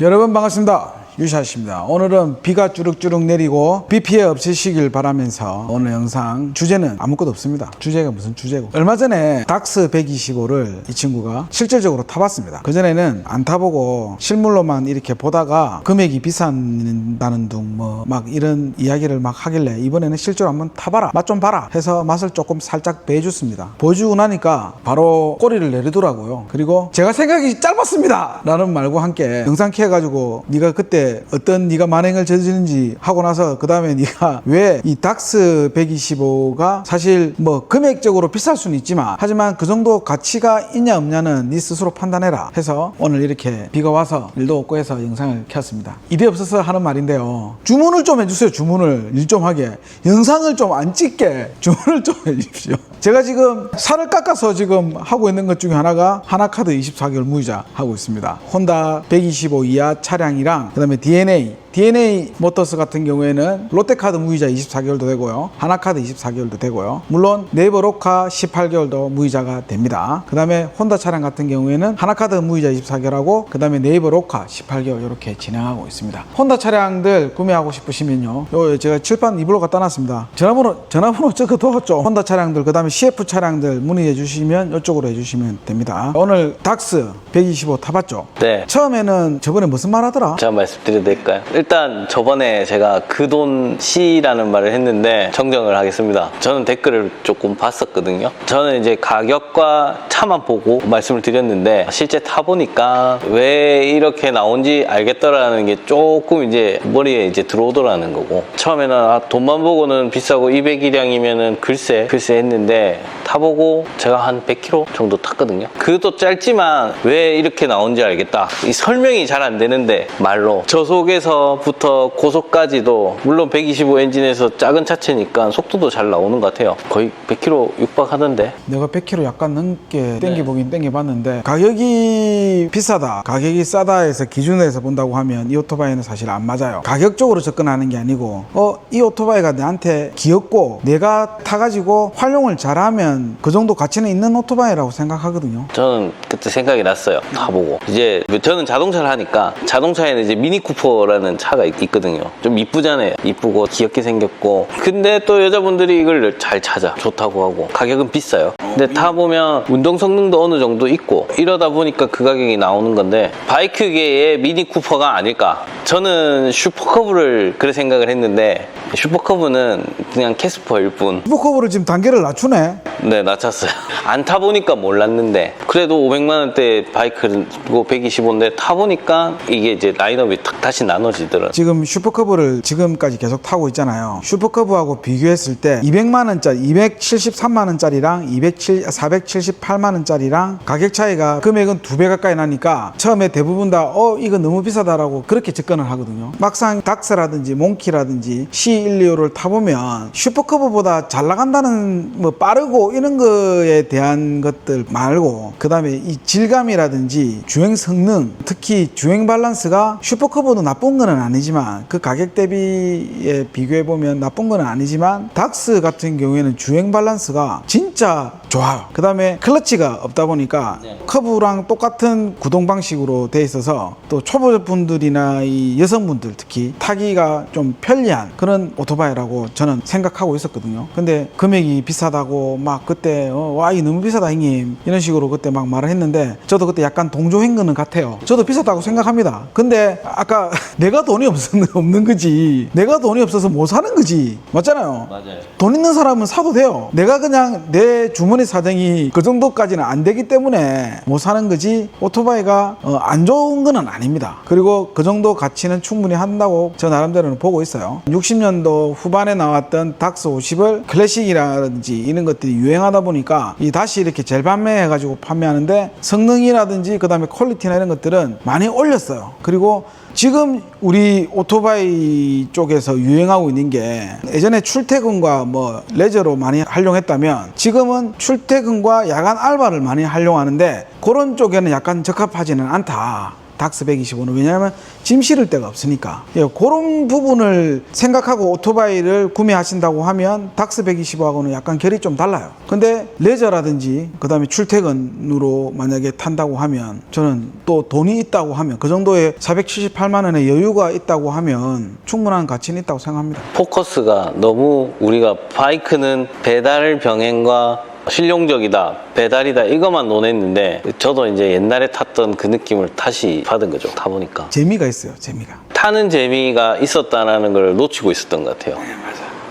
여러분 반갑습니다. 유샤씨입니다. 오늘은 비가 주룩주룩 내리고 비 피해 없으시길 바라면서 오늘 영상 주제는 아무것도 없습니다. 주제가 무슨 주제고. 얼마 전에 닥스 125를 이 친구가 실질적으로 타봤습니다. 그전에는 안 타보고 실물로만 이렇게 보다가 금액이 비싼다는 둥 뭐 막 이런 이야기를 막 하길래 이번에는 실제로 한번 타봐라. 맛 좀 봐라. 해서 맛을 조금 살짝 배줬습니다. 보여주고 나니까 바로 꼬리를 내리더라고요. 그리고 제가 생각이 짧았습니다. 라는 말과 함께 영상 키해가지고 네가 그때 어떤 네가 만행을 저지른지 하고 나서 그 다음에 네가 왜 이 닥스 125가 사실 뭐 금액적으로 비쌀 수는 있지만 하지만 그 정도 가치가 있냐 없냐는 네 스스로 판단해라 해서 오늘 이렇게 비가 와서 일도 없고 해서 영상을 켰습니다. 일이 없어서 하는 말인데요. 주문을 좀 해주세요. 주문을 일 좀 하게 영상을 좀 안 찍게 주문을 좀 해주십시오. 제가 지금 살을 깎아서 지금 하고 있는 것 중에 하나가 하나카드 24개월 무이자 하고 있습니다. 혼다 125 이하 차량이랑 그다음에 me tiene DNA 모터스 같은 경우에는 롯데카드 무이자 24개월도 되고요. 하나카드 24개월도 되고요. 물론 네이버 로카 18개월도 무이자가 됩니다. 그 다음에 혼다 차량 같은 경우에는 하나카드 무이자 24개월하고 그 다음에 네이버 로카 18개월 이렇게 진행하고 있습니다. 혼다 차량들 구매하고 싶으시면요. 요 제가 칠판 이불로 갖다 놨습니다. 전화번호 전화번호 적어뒀죠. 혼다 차량들 그 다음에 CF 차량들 문의해 주시면 이쪽으로 해주시면 됩니다. 오늘 닥스 125 타봤죠. 네. 처음에는 저번에 무슨 말 하더라? 제가 말씀드려도 될까요? 일단 저번에 제가 그돈 C라는 말을 했는데 정정을 하겠습니다. 저는 댓글을 조금 봤었거든요. 저는 이제 가격과 차만 보고 말씀을 드렸는데 실제 타보니까 왜 이렇게 나온지 알겠더라는 게 조금 이제 머리에 이제 들어오더라는 거고 처음에는 아, 돈만 보고는 비싸고 200일량이면은 글쎄 글쎄 했는데 타보고 제가 한 100km 정도 탔거든요. 그것도 짧지만 왜 이렇게 나온지 알겠다. 이 설명이 잘 안 되는데 말로 저속에서부터 고속까지도 물론 125 엔진에서 작은 차체니까 속도도 잘 나오는 것 같아요. 거의 100km 육박하던데. 내가 100km 약간 넘게 땡겨보긴 땡겨봤는데 가격이 비싸다 가격이 싸다 해서 기준에서 본다고 하면 이 오토바이는 사실 안 맞아요 가격적으로 접근하는 게 아니고 어 이 오토바이가 내한테 귀엽고 내가 타가지고 활용을 잘하면 그 정도 가치는 있는 오토바이라고 생각하거든요 저는 그때 생각이 났어요. 타보고. 이제 저는 자동차를 하니까 자동차에는 이제 미니 쿠퍼라는 차가 있- 있거든요. 좀 이쁘잖아요. 이쁘고 귀엽게 생겼고. 근데 또 여자분들이 이걸 잘 찾아. 좋다고 하고. 가격은 비싸요. 근데 타보면 운동 성능도 어느 정도 있고 이러다 보니까 그 가격이 나오는 건데 바이크계의 미니 쿠퍼가 아닐까. 저는 슈퍼커브를 그래 생각을 했는데 슈퍼커브는 그냥 캐스퍼일 뿐. 슈퍼커브를 지금 단계를 낮추네 네, 낮췄어요. 안 타보니까 몰랐는데, 그래도 500만 원대 바이크고 125인데 타보니까 이게 이제 라인업이 탁 다시 나눠지더라고요. 지금 슈퍼커브를 지금까지 계속 타고 있잖아요. 슈퍼커브하고 비교했을 때 200만 원짜리, 273만 원짜리랑 207, 478만 원짜리랑 가격 차이가 금액은 두 배 가까이 나니까 처음에 대부분 다 어 이거 너무 비싸다라고 그렇게 접근을 하거든요. 막상 닥스라든지 몽키라든지 C125를 타보면 슈퍼커브보다 잘 나간다는 뭐 빠르고 이런 거에 대한 것들 말고 그다음에 이 질감이라든지 주행 성능 특히 주행 밸런스가 슈퍼커브도 나쁜 거는 아니지만 그 가격 대비에 비교해 보면 나쁜 거는 아니지만 닥스 같은 경우에는 주행 밸런스가 진짜 좋아요. 그다음에 클러치가 없다 보니까 네. 커브랑 똑같은 구동 방식으로 돼 있어서 또 초보자분들이나 이 여성분들 특히 타기가 좀 편리한 그런 오토바이라고 저는 생각 하고 있었거든요. 근데 금액이 비싸다고 막 그때 어, 와, 이 너무 비싸다 형님 이런 식으로 그때 막 말을 했는데 저도 그때 약간 동조한 거는 같아요. 저도 비싸다고 생각합니다. 근데 아까 내가 돈이 없, 없는 거지 내가 돈이 없어서 못 사는 거지 맞잖아요. 맞아요. 돈 있는 사람은 사도 돼요. 내가 그냥 내 주머니 사정이 그 정도까지는 안 되기 때문에 못 사는 거지 오토바이가 어, 안 좋은 거는 아닙니다. 그리고 그 정도 가치는 충분히 한다고 저 나름대로는 보고 있어요. 60년도 후반에 나왔던 닥스 50을 클래식이라든지 이런 것들이 유행하다 보니까 이 다시 이렇게 재판매해 가지고 판매하는데 성능이라든지 그다음에 퀄리티나 이런 것들은 많이 올렸어요. 그리고 지금 우리 오토바이 쪽에서 유행하고 있는 게 예전에 출퇴근과 뭐 레저로 많이 활용했다면 지금은 출퇴근과 야간 알바를 많이 활용하는데 그런 쪽에는 약간 적합하지는 않다. 닥스 125는. 왜냐하면 짐 실을 데가 없으니까. 예, 그런 부분을 생각하고 오토바이를 구매하신다고 하면 닥스 125하고는 약간 결이 좀 달라요. 근데 레저라든지 그 다음에 출퇴근으로 만약에 탄다고 하면 저는 또 돈이 있다고 하면 그 정도의 478만 원의 여유가 있다고 하면 충분한 가치는 있다고 생각합니다. 포커스가 너무 우리가 바이크는 배달 병행과 실용적이다, 배달이다 이것만 논했는데 저도 이제 옛날에 탔던 그 느낌을 다시 받은 거죠. 타보니까 재미가 있어요 재미가 타는 재미가 있었다라는 걸 놓치고 있었던 것 같아요.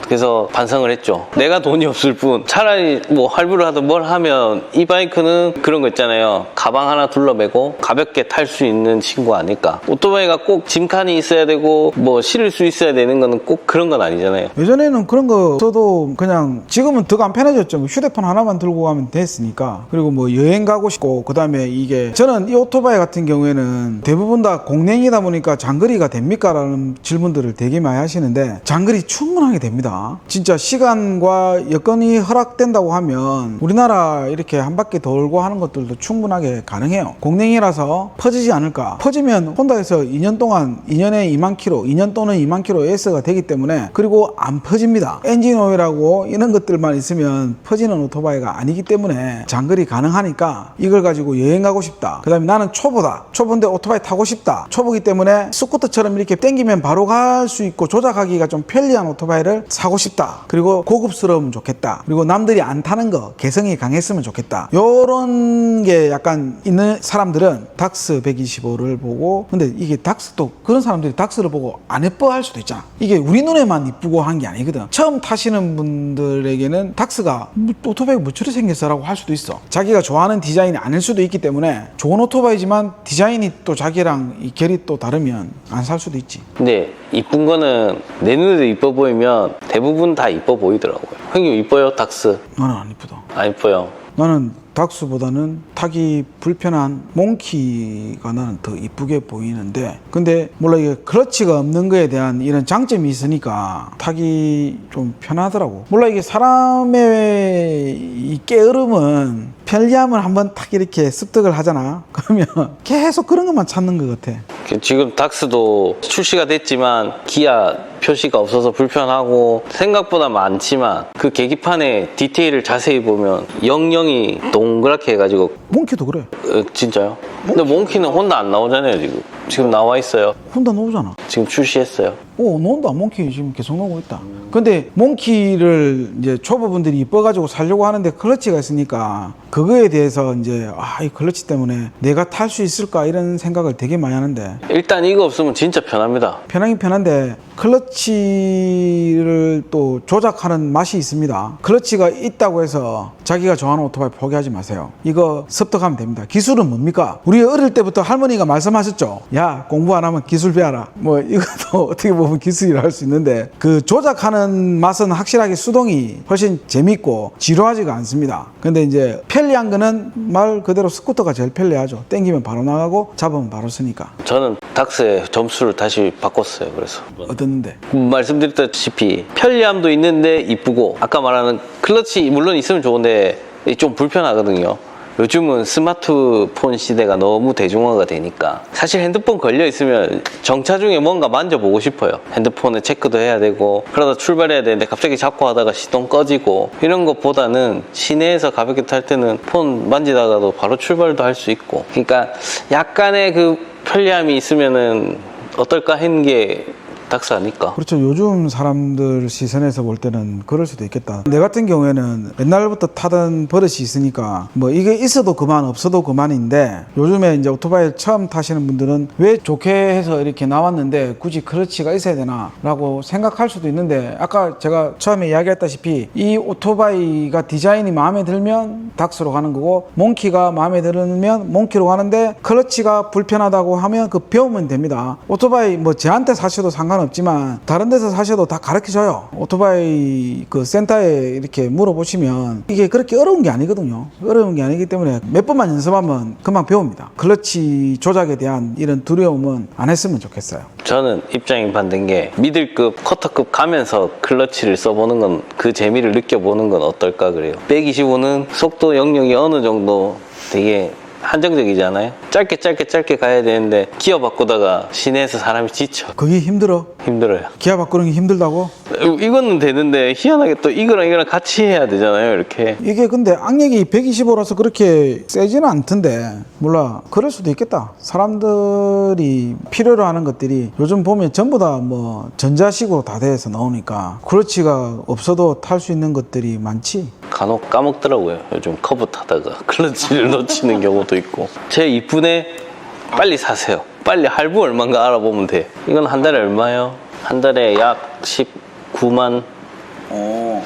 그래서 반성을 했죠. 내가 돈이 없을 뿐 차라리 뭐 할부를 하든 뭘 하면 이 바이크는 그런 거 있잖아요. 가방 하나 둘러매고 가볍게 탈 수 있는 친구 아닐까. 오토바이가 꼭 짐칸이 있어야 되고 뭐 실을 수 있어야 되는 거는 꼭 그런 건 아니잖아요. 예전에는 그런 거 써도 그냥 지금은 더 간편해졌죠. 뭐 휴대폰 하나만 들고 가면 됐으니까. 그리고 뭐 여행 가고 싶고 그다음에 이게 저는 이 오토바이 같은 경우에는 대부분 다 공랭이다 보니까 장거리가 됩니까? 라는 질문들을 되게 많이 하시는데 장거리 충분하게 됩 진짜 시간과 여건이 허락된다고 하면 우리나라 이렇게 한 바퀴 돌고 하는 것들도 충분하게 가능해요. 공랭이라서 퍼지지 않을까? 퍼지면 혼다에서 2년 동안 2년에 2만 킬로, 2년 또는 2만 킬로 S가 되기 때문에 그리고 안 퍼집니다. 엔진 오일하고 이런 것들만 있으면 퍼지는 오토바이가 아니기 때문에 장거리 가능하니까 이걸 가지고 여행 가고 싶다. 그 다음에 나는 초보다. 초보인데 오토바이 타고 싶다. 초보기 때문에 스쿠터처럼 이렇게 당기면 바로 갈 수 있고 조작하기가 좀 편리한 오토바이를 사고 싶다. 그리고 고급스러우면 좋겠다. 그리고 남들이 안 타는 거 개성이 강했으면 좋겠다. 요런 게 약간 있는 사람들은 닥스 125를 보고 근데 이게 닥스도 그런 사람들이 닥스를 보고 안 예뻐할 수도 있잖아. 이게 우리 눈에만 이쁘고 한 게 아니거든. 처음 타시는 분들에게는 닥스가 뭐 오토바이가 뭐 저리 생겼어라고 할 수도 있어. 자기가 좋아하는 디자인이 아닐 수도 있기 때문에 좋은 오토바이지만 디자인이 또 자기랑 이 결이 또 다르면 안 살 수도 있지. 근데 이쁜 거는 내 눈에도 이뻐 보이면 대부분 다 이뻐 보이더라고요. 형님 이뻐요, 닥스? 나는 안 이쁘다. 안 이뻐요. 나는 닥스보다는 타기 불편한 몽키가 나는 더 이쁘게 보이는데 근데 몰라 이게 클러치가 없는 거에 대한 이런 장점이 있으니까 타기 좀 편하더라고 몰라 이게 사람의 이 깨어름은 편리함을 한번 탁 이렇게 습득을 하잖아 그러면 계속 그런 것만 찾는 것 같아 그 지금 닥스도 출시가 됐지만 기아 표시가 없어서 불편하고 생각보다 많지만 그 계기판에 디테일을 자세히 보면 영영이 동그랗게 해가지고 몽키도 그래. 어, 진짜요? 근데 몽키는 혼다 안 나오잖아요 지금. 지금 나와 있어요. 혼다 나오잖아. 지금 출시했어요 오, 논다. 몽키 지금 계속 나오고 있다. 근데 몽키를 이제 초보분들이 이뻐가지고 살려고 하는데 클러치가 있으니까 그거에 대해서 이제 아, 이 클러치 때문에 내가 탈 수 있을까 이런 생각을 되게 많이 하는데 일단 이거 없으면 진짜 편합니다 편하긴 편한데 클러치를 또 조작하는 맛이 있습니다. 클러치가 있다고 해서 자기가 좋아하는 오토바이 포기하지 마세요. 이거 습득하면 됩니다. 기술은 뭡니까? 우리 어릴 때부터 할머니가 말씀하셨죠. 야 공부 안 하면 기술 배워라. 뭐 이것도 어떻게 보면 기술이라 할 수 있는데 그 조작하는 맛은 확실하게 수동이 훨씬 재밌고 지루하지가 않습니다. 근데 이제 편리한 거는 말 그대로 스쿠터가 제일 편리하죠. 땡기면 바로 나가고 잡으면 바로 쓰니까. 저는 닥스의 점수를 다시 바꿨어요 그래서 어떻는데? 말씀드렸다시피 편리함도 있는데 이쁘고 아까 말하는 클러치 물론 있으면 좋은데 좀 불편하거든요. 요즘은 스마트폰 시대가 너무 대중화가 되니까 사실 핸드폰 걸려 있으면 정차 중에 뭔가 만져보고 싶어요. 핸드폰에 체크도 해야 되고 그러다 출발해야 되는데 갑자기 잡고 하다가 시동 꺼지고 이런 것보다는 시내에서 가볍게 탈 때는 폰 만지다가도 바로 출발도 할 수 있고 그러니까 약간의 그 편리함이 있으면은 어떨까 하는 게 아닐까? 그렇죠. 요즘 사람들 시선에서 볼 때는 그럴 수도 있겠다. 내 같은 경우에는 옛날부터 타던 버릇이 있으니까 뭐 이게 있어도 그만 없어도 그만인데 요즘에 이제 오토바이 처음 타시는 분들은 왜 좋게 해서 이렇게 나왔는데 굳이 클러치가 있어야 되나 라고 생각할 수도 있는데 아까 제가 처음에 이야기했다시피 이 오토바이가 디자인이 마음에 들면 닥스로 가는 거고 몽키가 마음에 들면 몽키로 가는데 클러치가 불편하다고 하면 그 배우면 됩니다. 오토바이 뭐 저한테 사셔도 상관없 지만 다른 데서 사셔도 다 가르쳐 줘요. 오토바이 그 센터에 이렇게 물어보시면 이게 그렇게 어려운 게 아니거든요. 어려운 게 아니기 때문에 몇 번만 연습하면 금방 배웁니다. 클러치 조작에 대한 이런 두려움은 안 했으면 좋겠어요. 저는 입장이 반대인 게 미들급, 커터급 가면서 클러치를 써보는 건 그 재미를 느껴보는 건 어떨까 그래요. 125는 속도 영역이 어느 정도 되게 한정적이잖아요. 짧게 짧게 짧게 가야 되는데 기어 바꾸다가 시내에서 사람이 지쳐 그게 힘들어. 힘들어요. 기아 바꾸는 게 힘들다고? 이거는 되는데 희한하게 또 이거랑 이거랑 같이 해야 되잖아요. 이렇게 이게 근데 악력이 125라서 그렇게 세지는 않던데 몰라 그럴 수도 있겠다 사람들이 필요로 하는 것들이 요즘 보면 전부 다 뭐 전자식으로 다 돼서 나오니까 클러치가 없어도 탈 수 있는 것들이 많지 간혹 까먹더라고요. 요즘 커브 타다가 클러치를 놓치는 경우도 있고. 제 이쁜에 빨리 사세요. 빨리 할부 얼마인가 알아보면 돼. 이건 한 달에 얼마예요? 한 달에 약 19만 어.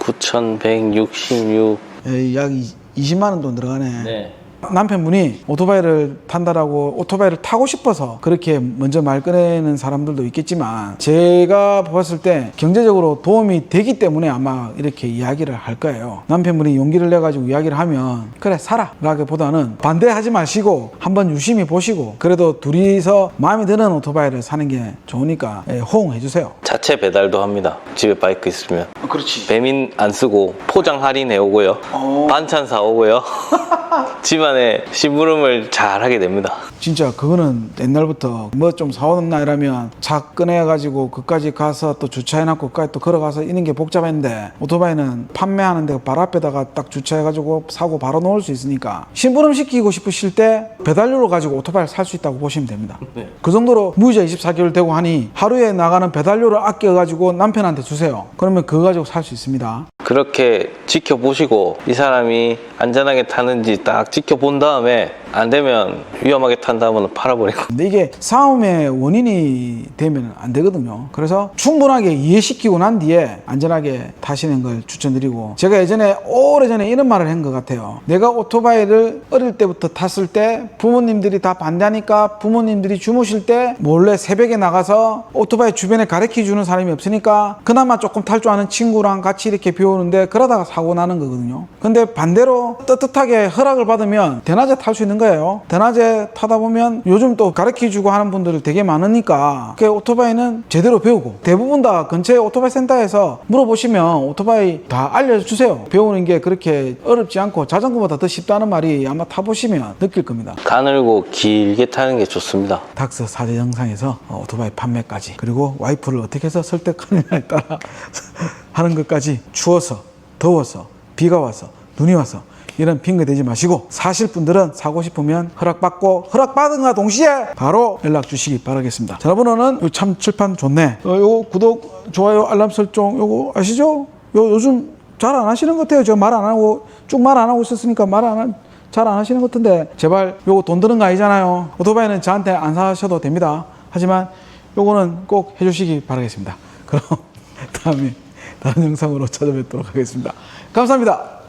9,166. 에이, 약 20만 원 돈 들어가네 네. 남편분이 오토바이를 탄다라고 오토바이를 타고 싶어서 그렇게 먼저 말 꺼내는 사람들도 있겠지만 제가 봤을 때 경제적으로 도움이 되기 때문에 아마 이렇게 이야기를 할 거예요. 남편분이 용기를 내 가지고 이야기를 하면 그래 사라 라기보다는 반대하지 마시고 한번 유심히 보시고 그래도 둘이서 마음에 드는 오토바이를 사는 게 좋으니까 예, 호응해 주세요. 자체 배달도 합니다. 집에 바이크 있으면. 그렇지. 배민 안 쓰고 포장 할인해 오고요. 어. 반찬 사 오고요. 집안에 심부름을 잘 하게 됩니다. 진짜 그거는 옛날부터 뭐 좀 사오나 이러면 차 꺼내가지고 그까지 가서 또 주차해놨고 그까지 또 걸어가서 이런 게 복잡했는데 오토바이는 판매하는 데 발 앞에다가 딱 주차해가지고 사고 바로 놓을 수 있으니까 심부름 시키고 싶으실 때 배달료로 가지고 오토바이를 살 수 있다고 보시면 됩니다. 그 정도로 무이자 24개월 되고 하니 하루에 나가는 배달료를 아껴가지고 남편한테 주세요. 그러면 그거 가지고 살 수 있습니다. 그렇게 지켜보시고 이 사람이 안전하게 타는지 딱 지켜본 다음에 안 되면 위험하게 탄다면 팔아버리고 근데 이게 싸움의 원인이 되면 안 되거든요. 그래서 충분하게 이해시키고 난 뒤에 안전하게 타시는 걸 추천드리고 제가 예전에 오래전에 이런 말을 한 것 같아요. 내가 오토바이를 어릴 때부터 탔을 때 부모님들이 다 반대하니까 부모님들이 주무실 때 몰래 새벽에 나가서 오토바이 주변에 가르쳐 주는 사람이 없으니까 그나마 조금 탈 줄 아는 친구랑 같이 이렇게 배우는데 그러다가 사고 나는 거거든요. 근데 반대로 떳떳하게 허락을 받으면 대낮에 탈 수 있는 거예요. 대낮에 타다 보면 요즘 또 가르쳐 주고 하는 분들 되게 많으니까 그 오토바이는 제대로 배우고 대부분 다 근처에 오토바이 센터에서 물어보시면 오토바이 다 알려주세요. 배우는 게 그렇게 어렵지 않고 자전거보다 더 쉽다는 말이 아마 타보시면 느낄 겁니다. 가늘고 길게 타는 게 좋습니다. 닥스 사제 영상에서 어, 오토바이 판매까지 그리고 와이프를 어떻게 해서 설득하느냐에 따라 하는 것까지 추워서 더워서 비가 와서 눈이 와서 이런 핑계 대지 마시고 사실 분들은 사고 싶으면 허락받고 허락받은과 동시에 바로 연락 주시기 바라겠습니다. 전화번호는 요참 칠판 좋네. 어, 요거 구독, 좋아요, 알람 설정 요거 아시죠? 요 요즘 잘 안 하시는 것 같아요. 저 말 안 하고 쭉 말 안 하고 있었으니까 말안 한. 잘안 하시는 것 같은데 제발 요거 돈 드는 거 아니잖아요 오토바이는 저한테 안 사셔도 됩니다 하지만 요거는 꼭 해주시기 바라겠습니다 그럼 다음에 다른 영상으로 찾아뵙도록 하겠습니다 감사합니다